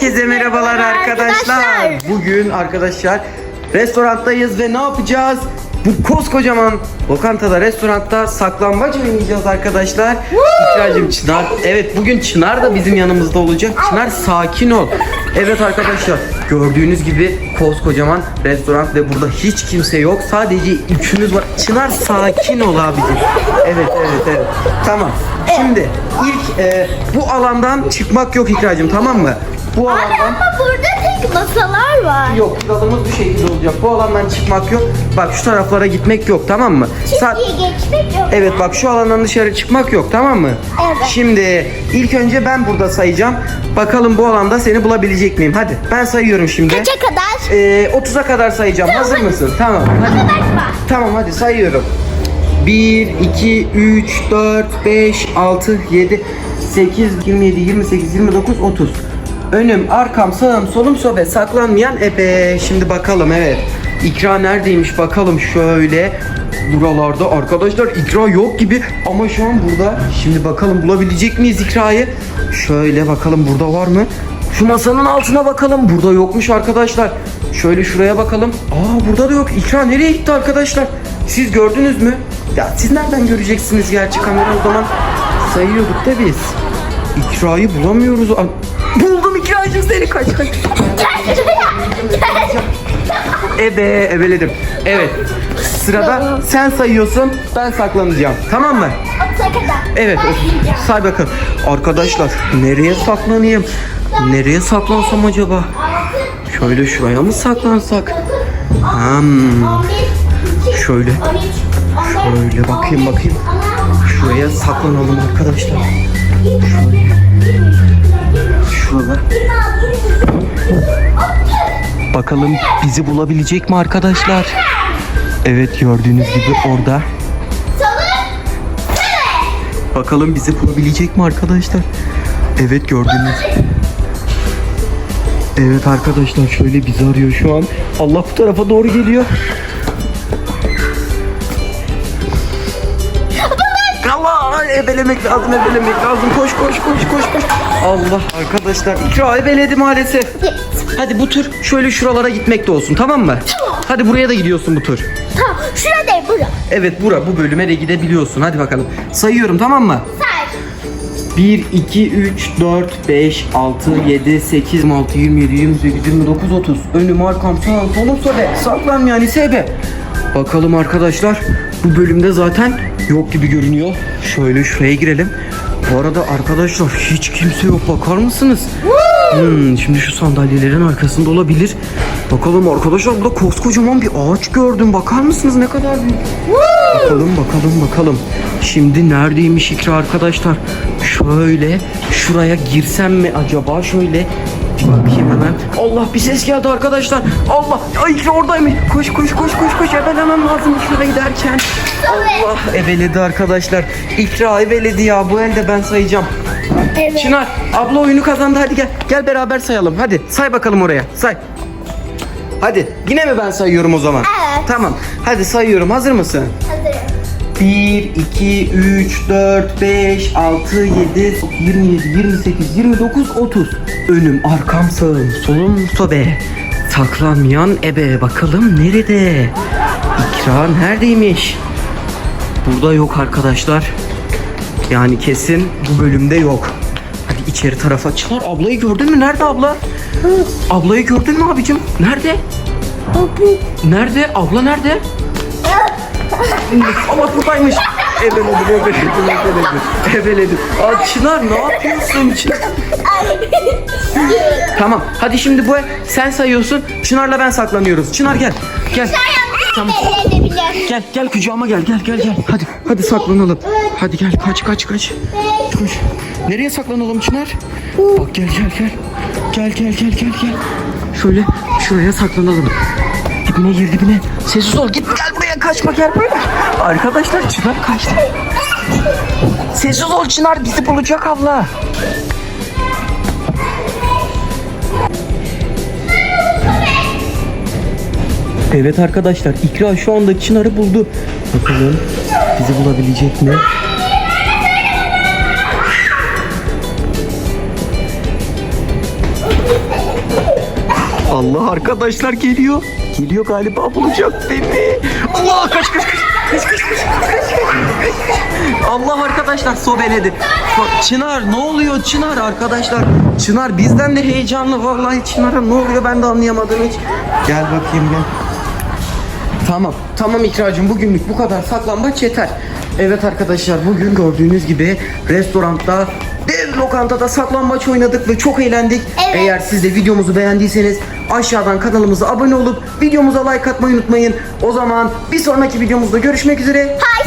Herkese merhabalar arkadaşlar. arkadaşlar. Bugün arkadaşlar restoranttayız ve ne yapacağız? Bu koskocaman lokantada, restoranda saklambaç oynayacağız arkadaşlar. İkracığım Çınar. Evet bugün Çınar da bizim yanımızda olacak. Çınar sakin ol. Evet arkadaşlar gördüğünüz gibi koskocaman restoran ve burada hiç kimse yok. Sadece üçümüz var. Çınar sakin ol abicim. Evet evet evet. Tamam. Şimdi ilk e, bu alandan çıkmak yok İkracığım tamam mı? Bu Abi alandan ama burada tek masalar var. Yok kuralımız bu şekilde olacak. Bu alandan çıkmak yok. Bak şu taraflara gitmek yok tamam mı? Sa- Çizgiye geçmek yok. Evet bak şu alandan dışarı çıkmak yok tamam mı? Evet. Şimdi ilk önce ben burada sayacağım. Bakalım bu alanda seni bulabilecek miyim? Hadi ben sayıyorum şimdi. Kaça kadar? Ee, 30'a kadar sayacağım. Hazır mısın? Tamam. Hadi. Başla. Tamam hadi sayıyorum. 1, 2, 3, 4, 5, 6, 7, 8, 27, 28, 29, 30. Önüm, arkam, sağım, solum, sobe saklanmayan ebe. Şimdi bakalım evet. İkra neredeymiş bakalım şöyle. Buralarda arkadaşlar ikra yok gibi ama şu an burada. Şimdi bakalım bulabilecek miyiz ikrayı? Şöyle bakalım burada var mı? Şu masanın altına bakalım. Burada yokmuş arkadaşlar. Şöyle şuraya bakalım. Aa burada da yok. İkra nereye gitti arkadaşlar? Siz gördünüz mü? Ya siz nereden göreceksiniz gerçi kamera o zaman sayıyorduk da biz. İkra'yı bulamıyoruz. Buldum İkra'cığım seni kaç kaç. Ebe ebeledim. Evet. Sırada sen sayıyorsun ben saklanacağım. Tamam mı? Evet o- say bakalım. Arkadaşlar nereye saklanayım? Nereye saklansam acaba? Şöyle şuraya mı saklansak? Hmm, 11, 12, şöyle 13, 14, şöyle bakayım bakayım. Şuraya saklanalım arkadaşlar. Şurada. Bakalım bizi bulabilecek mi arkadaşlar? Evet gördüğünüz gibi orada. Bakalım bizi bulabilecek mi arkadaşlar? Evet gördüğünüz. Evet arkadaşlar şöyle bizi arıyor şu an. Allah bu tarafa doğru geliyor. Ebelemek lazım ebelemek lazım koş koş koş koş koş Allah arkadaşlar ikra ebeledi maalesef Hadi bu tur şöyle şuralara gitmek de olsun tamam mı? Hadi buraya da gidiyorsun bu tur Tamam. Şurada değil bura. Evet bura bu bölüme de gidebiliyorsun hadi bakalım Sayıyorum tamam mı? Say. 1, 2, 3, 4, 5, 6, 7, 8, 16, 27, 28, 29, 30 Önüm arkam sağım solum sobe Saklan yani sebe Bakalım arkadaşlar bu bölümde zaten yok gibi görünüyor Şöyle şuraya girelim Bu arada arkadaşlar hiç kimse yok bakar mısınız? Hmm, şimdi şu sandalyelerin arkasında olabilir Bakalım arkadaşlar burada koskocaman bir ağaç gördüm Bakar mısınız ne kadar büyük Bakalım bakalım bakalım. Şimdi neredeymiş ikra arkadaşlar? Şöyle şuraya girsem mi acaba? Şöyle bakayım. Allah bir ses geldi arkadaşlar. Allah ay oradaymış. Koş koş koş koş koş ebelemem lazım şuraya giderken. Allah ebeledi arkadaşlar. İkra ebeledi ya bu elde ben sayacağım. Evet. Çınar abla oyunu kazandı hadi gel. Gel beraber sayalım hadi say bakalım oraya say. Hadi yine mi ben sayıyorum o zaman? Evet. Tamam hadi sayıyorum hazır mısın? Hazırım. 1, 2, 3, 4, 5, 6, 7, 27, 28, 29, 30. Önüm, arkam, sağım, solum, sobe. Saklanmayan ebe. Bakalım nerede? İkra neredeymiş? Burada yok arkadaşlar. Yani kesin bu bölümde yok. Hadi içeri tarafa çıkar. Ablayı gördün mü? Nerede abla? Ablayı gördün mü abicim? Nerede? Nerede? Abla nerede? Allah buradaymış. Ebeledim, ebeledim, ebeledim. Ebeledim. Aa Çınar ne yapıyorsun Çınar? tamam hadi şimdi bu sen sayıyorsun. Çınar'la ben saklanıyoruz. Çınar gel. Gel. Tamam. Gel gel kucağıma gel gel gel gel. Hadi hadi saklanalım. Hadi gel kaç kaç kaç. Koş. Nereye saklanalım Çınar? Bak gel gel gel. Gel gel gel gel gel. Şöyle şuraya saklanalım. Dibine gir dibine. Sessiz ol git gel buraya kaçma gel buraya. Arkadaşlar Çınar kaçtı. Sessiz ol Çınar bizi bulacak abla. Evet arkadaşlar İkra şu anda Çınar'ı buldu. Bakalım bizi bulabilecek mi? Allah arkadaşlar geliyor. Geliyor galiba bulacak beni. Allah kaç kaç kaç. Kaç kaç kaç. Allah arkadaşlar sobeledi. Bak, Çınar ne oluyor Çınar arkadaşlar? Çınar bizden de heyecanlı vallahi Çınar'a ne oluyor ben de anlayamadım hiç. Gel bakayım gel. Tamam, tamam İkracığım bugünlük bu kadar saklambaç yeter. Evet arkadaşlar bugün gördüğünüz gibi restoranda dev lokantada saklambaç oynadık ve çok eğlendik. Evet. Eğer siz de videomuzu beğendiyseniz aşağıdan kanalımıza abone olup videomuza like atmayı unutmayın. O zaman bir sonraki videomuzda görüşmek üzere. Hoşça